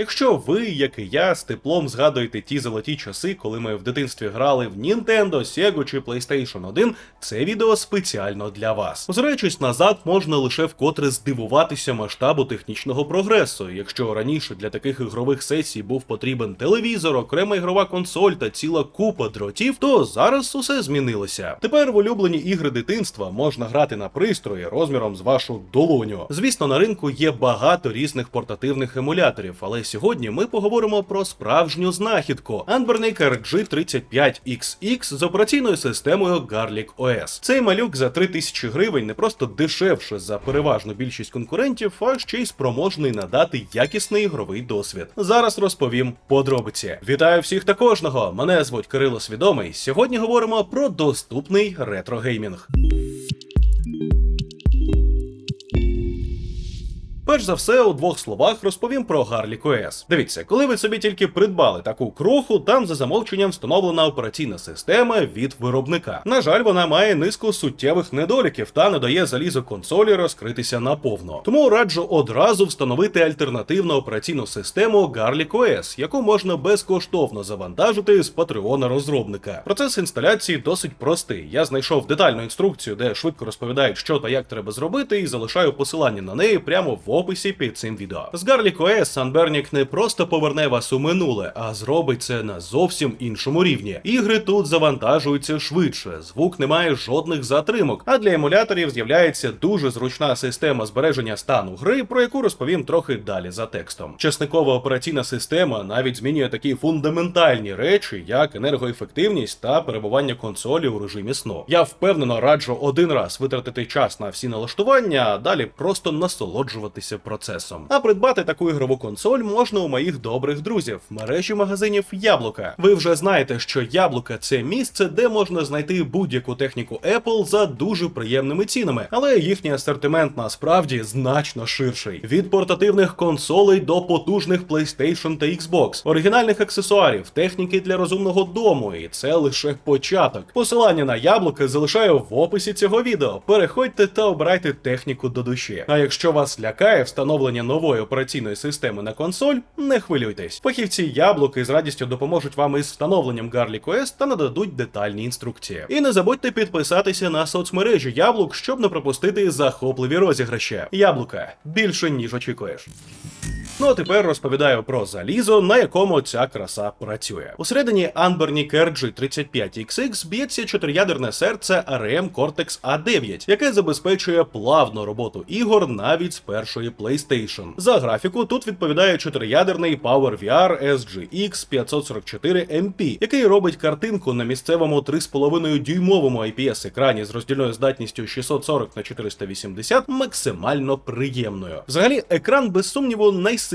Якщо ви, як і я, з теплом згадуєте ті золоті часи, коли ми в дитинстві грали в Nintendo, Sega чи PlayStation 1, це відео спеціально для вас. Озираючись назад, можна лише вкотре здивуватися масштабу технічного прогресу. Якщо раніше для таких ігрових сесій був потрібен телевізор, окрема ігрова консоль та ціла купа дротів, то зараз усе змінилося. Тепер в улюблені ігри дитинства можна грати на пристрої розміром з вашу долоню. Звісно, на ринку є багато різних портативних емуляторів, але сьогодні ми поговоримо про справжню знахідку Anbernic RG35XX з операційною системою Garlic OS. Цей малюк за 3000 гривень не просто дешевше за переважну більшість конкурентів, а ще й спроможний надати якісний ігровий досвід. Зараз розповім подробиці. Вітаю всіх та кожного! Мене звуть Кирило Свідомий. Сьогодні говоримо про доступний ретро-геймінг. Перш за все, у двох словах розповім про Garlic OS. Дивіться, коли ви собі тільки придбали таку кроху, там за замовченням встановлена операційна система від виробника. На жаль, вона має низку суттєвих недоліків та не дає залізу консолі розкритися наповно. Тому раджу одразу встановити альтернативну операційну систему Garlic OS, яку можна безкоштовно завантажити з патреона розробника. Процес інсталяції досить простий. Я знайшов детальну інструкцію, де швидко розповідають, що та як треба зробити, і залишаю посилання на неї прямо в описі під цим відео. З OS Sunburnic не просто поверне вас у минуле, а зробить це на зовсім іншому рівні. Ігри тут завантажуються швидше, звук не має жодних затримок, а для емуляторів з'являється дуже зручна система збереження стану гри, про яку розповім трохи далі за текстом. Часникова операційна система навіть змінює такі фундаментальні речі, як енергоефективність та перебування консолі у режимі сну. Я впевнено раджу один раз витратити час на всі налаштування, а далі просто насолоджуватися процесом. А придбати таку ігрову консоль можна у моїх добрих друзів мережі магазинів Яблука. Ви вже знаєте, що Яблука це місце, де можна знайти будь-яку техніку Apple за дуже приємними цінами, але їхній асортимент насправді значно ширший: від портативних консолей до потужних PlayStation та Xbox, оригінальних аксесуарів, техніки для розумного дому, і це лише початок. Посилання на яблука залишаю в описі цього відео. Переходьте та обирайте техніку до душі. А якщо вас лякає встановлення нової операційної системи на консоль, не хвилюйтесь. Фахівці яблуки з радістю допоможуть вам із встановленням Garlic OS та нададуть детальні інструкції. І не забудьте підписатися на соцмережі яблук, щоб не пропустити захопливі розіграші. Яблука більше ніж очікуєш. Ну а тепер розповідаю про залізо, на якому ця краса працює. Усередині Anbernic RG35XX б'ється чотириядерне серце ARM Cortex A9, яке забезпечує плавну роботу ігор навіть з першої PlayStation. За графіку тут відповідає чотириядерний PowerVR SGX 544 MP, який робить картинку на місцевому 3,5 дюймовому IPS екрані з роздільною здатністю 640 на 480 максимально приємною. Взагалі, екран без сумніву найсильніший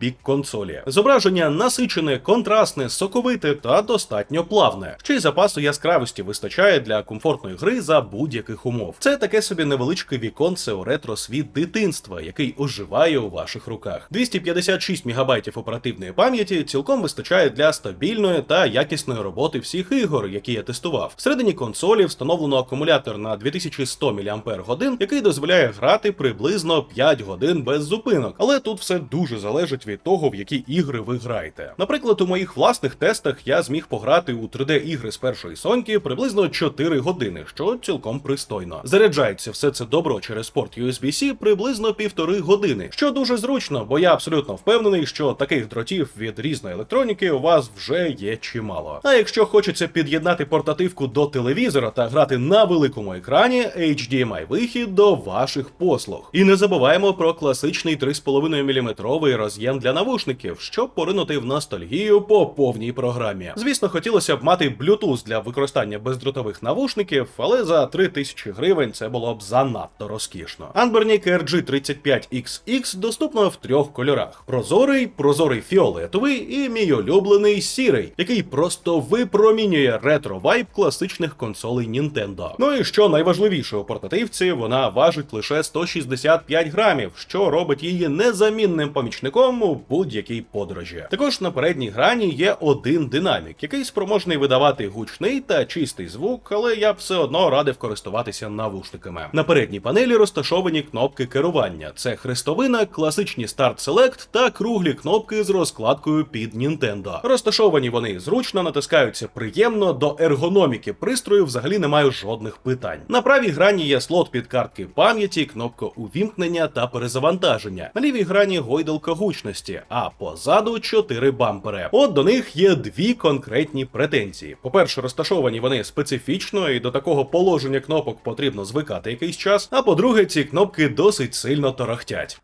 бік консолі. Зображення насичене, контрастне, соковите та достатньо плавне. Ще й запасу яскравості вистачає для комфортної гри за будь-яких умов. Це таке собі невеличке віконце у ретро світ дитинства, який оживає у ваших руках. 256 МБ оперативної пам'яті цілком вистачає для стабільної та якісної роботи всіх ігор, які я тестував. Всередині консолі встановлено акумулятор на 2100 мАч, який дозволяє грати приблизно 5 годин без зупинок. Але тут все дуже залежить від того, в які ігри ви граєте. Наприклад, у моїх власних тестах я зміг пограти у 3D-ігри з першої соньки приблизно 4 години, що цілком пристойно. Заряджається все це добро через порт USB-C приблизно півтори години, що дуже зручно, бо я абсолютно впевнений, що таких дротів від різної електроніки у вас вже є чимало. А якщо хочеться під'єднати портативку до телевізора та грати на великому екрані, HDMI вихід до ваших послуг. І не забуваємо про класичний 3,5 мм роз'єм для навушників, щоб поринути в ностальгію по повній програмі. Звісно, хотілося б мати Bluetooth для використання бездротових навушників, але за 3000 гривень це було б занадто розкішно. Anbernic RG35XX доступно в трьох кольорах: прозорий, прозорий фіолетовий і мій улюблений сірий, який просто випромінює ретро вайб класичних консолей Nintendo. Ну і що найважливіше у портативці, вона важить лише 165 грамів, що робить її незамінним помічником у будь-якій подорожі. Також на передній грані є один динамік, який спроможний видавати гучний та чистий звук, але я все одно радив користуватися навушниками. На передній панелі розташовані кнопки керування: це хрестовина, класичні Start Select та круглі кнопки з розкладкою під Nintendo. Розташовані вони зручно, натискаються приємно, до ергономіки пристрою взагалі немає жодних питань. На правій грані є слот під картки пам'яті, кнопка увімкнення та перезавантаження. На лівій грані гойдалка гучності, а позаду чотири бампери. От до них є дві конкретні претензії. По-перше, розташовані вони специфічно, і до такого положення кнопок потрібно звикати якийсь час. А по-друге, ці кнопки досить сильно торохтять.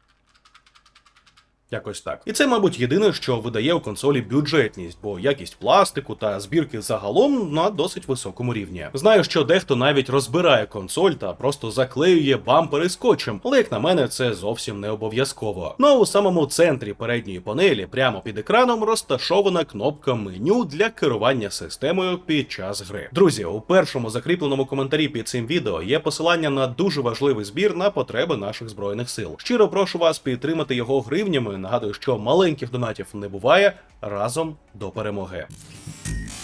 Якось так. І це, мабуть, єдине, що видає у консолі бюджетність, бо якість пластику та збірки загалом на досить високому рівні. Знаю, що дехто навіть розбирає консоль та просто заклеює бампери скотчем, але як на мене, це зовсім не обов'язково. Ну а у самому центрі передньої панелі, прямо під екраном, розташована кнопка меню для керування системою під час гри. Друзі, у першому закріпленому коментарі під цим відео є посилання на дуже важливий збір на потреби наших збройних сил. Щиро прошу вас підтримати його гривнями. Нагадую, що маленьких донатів не буває разом до перемоги.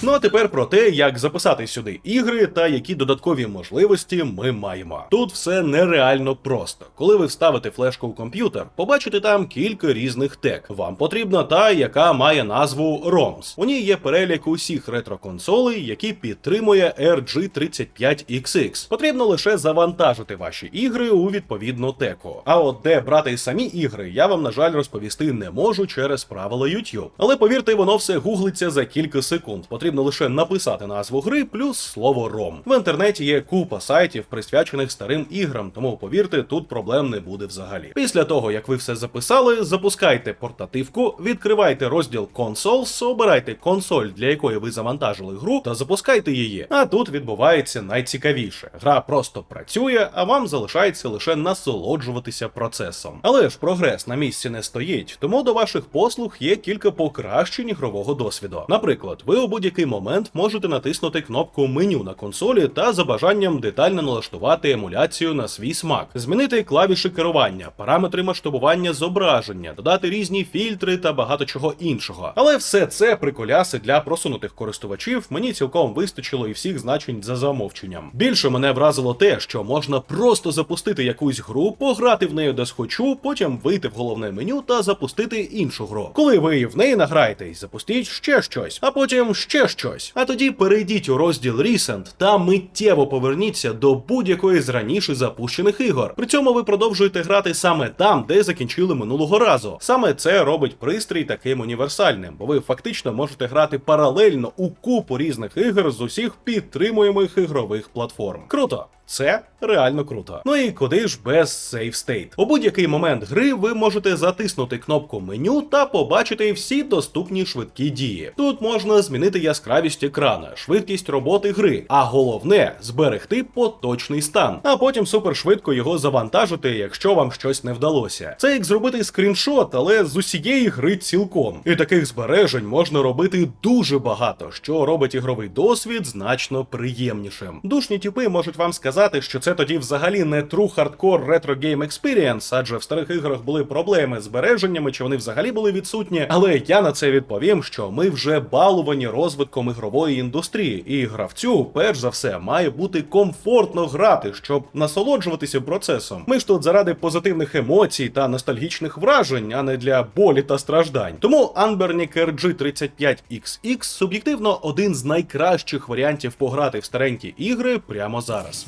Ну а тепер про те, як записати сюди ігри та які додаткові можливості ми маємо. Тут все нереально просто. Коли ви вставите флешку в комп'ютер, побачите там кілька різних тег. Вам потрібна та, яка має назву ROMs. У ній є перелік усіх ретро-консолей, які підтримує RG35XX. Потрібно лише завантажити ваші ігри у відповідну теку. А от де брати самі ігри, я вам на жаль розповісти не можу через правила YouTube. Але повірте, воно все гуглиться за кілька секунд. Потрібно лише написати назву гри плюс слово ROM. В інтернеті є купа сайтів, присвячених старим іграм, тому повірте, тут проблем не буде взагалі. Після того, як ви все записали, запускайте портативку, відкривайте розділ Consoles, обирайте консоль, для якої ви завантажили гру, та запускайте її. А тут відбувається найцікавіше. Гра просто працює, а вам залишається лише насолоджуватися процесом. Але ж прогрес на місці не стоїть, тому до ваших послуг є кілька покращень ігрового досвіду. Наприклад, ви у будь-який момент можете натиснути кнопку меню на консолі та за бажанням детально налаштувати емуляцію на свій смак, змінити клавіші керування, параметри масштабування зображення, додати різні фільтри та багато чого іншого. Але все це приколяси для просунутих користувачів мені цілком вистачило і всіх значень за замовченням. Більше мене вразило те, що можна просто запустити якусь гру, пограти в неї де схочу, потім вийти в головне меню та запустити іншу гру. Коли ви в неї награєтесь, запустіть ще щось, а потім ще щось. А тоді перейдіть у розділ Recent та миттєво поверніться до будь-якої з раніше запущених ігор. При цьому ви продовжуєте грати саме там, де закінчили минулого разу. Саме це робить пристрій таким універсальним, бо ви фактично можете грати паралельно у купу різних ігор з усіх підтримуємих ігрових платформ. Круто! Це реально круто. Ну і куди ж без Save State? У будь-який момент гри ви можете затиснути кнопку меню та побачити всі доступні швидкі дії. Тут можна змінити яскравість екрана, швидкість роботи гри, а головне зберегти поточний стан, а потім супершвидко його завантажити, якщо вам щось не вдалося. Це як зробити скріншот, але з усієї гри цілком. І таких збережень можна робити дуже багато, що робить ігровий досвід значно приємнішим. Душні тіпи можуть вам сказати сказати, що це тоді взагалі не true hardcore retro game experience, адже в старих іграх були проблеми з збереженнями, чи вони взагалі були відсутні. Але я на це відповім, що ми вже балувані розвитком ігрової індустрії, і гравцю, перш за все, має бути комфортно грати, щоб насолоджуватися процесом. Ми ж тут заради позитивних емоцій та ностальгічних вражень, а не для болі та страждань. Тому Unburnic RG35XX суб'єктивно один з найкращих варіантів пограти в старенькі ігри прямо зараз.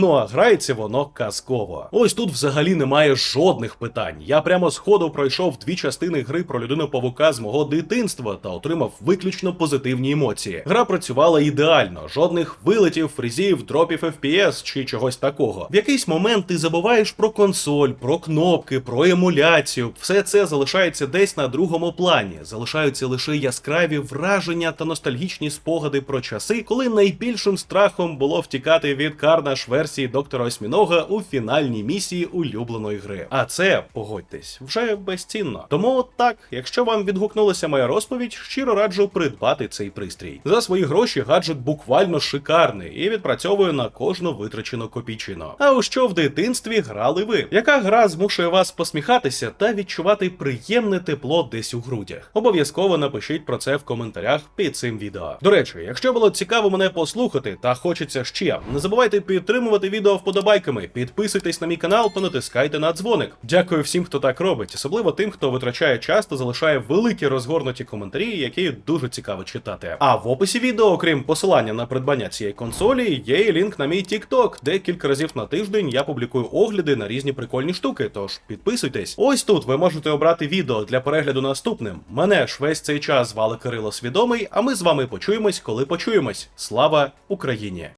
Ну а грається воно казково. Ось тут взагалі немає жодних питань. Я прямо з ходу пройшов дві частини гри про людину павука з мого дитинства та отримав виключно позитивні емоції. Гра працювала ідеально, жодних вилетів, фрізів, дропів FPS чи чогось такого. В якийсь момент ти забуваєш про консоль, про кнопки, про емуляцію. Все це залишається десь на другому плані. Залишаються лише яскраві враження та ностальгічні спогади про часи, коли найбільшим страхом було втікати від карнаш версії версії доктора Осьмінога у фінальній місії улюбленої гри. А це, погодьтесь, вже безцінно. Тому так, якщо вам відгукнулася моя розповідь, щиро раджу придбати цей пристрій. За свої гроші гаджет буквально шикарний і відпрацьовує на кожну витрачену копійчину. А у що в дитинстві грали ви? Яка гра змушує вас посміхатися та відчувати приємне тепло десь у грудях? Обов'язково напишіть про це в коментарях під цим відео. До речі, якщо було цікаво мене послухати та хочеться ще, не забувайте підтримувати відео вподобайками, підписуйтесь на мій канал та натискайте на дзвоник. Дякую всім, хто так робить, особливо тим, хто витрачає час та залишає великі розгорнуті коментарі, які дуже цікаво читати. А в описі відео, окрім посилання на придбання цієї консолі, є і лінк на мій TikTok, де кілька разів на тиждень я публікую огляди на різні прикольні штуки. Тож підписуйтесь. Ось тут ви можете обрати відео для перегляду наступним. Мене ж весь цей час звали Кирило Свідомий, а ми з вами почуємось, коли почуємось. Слава Україні!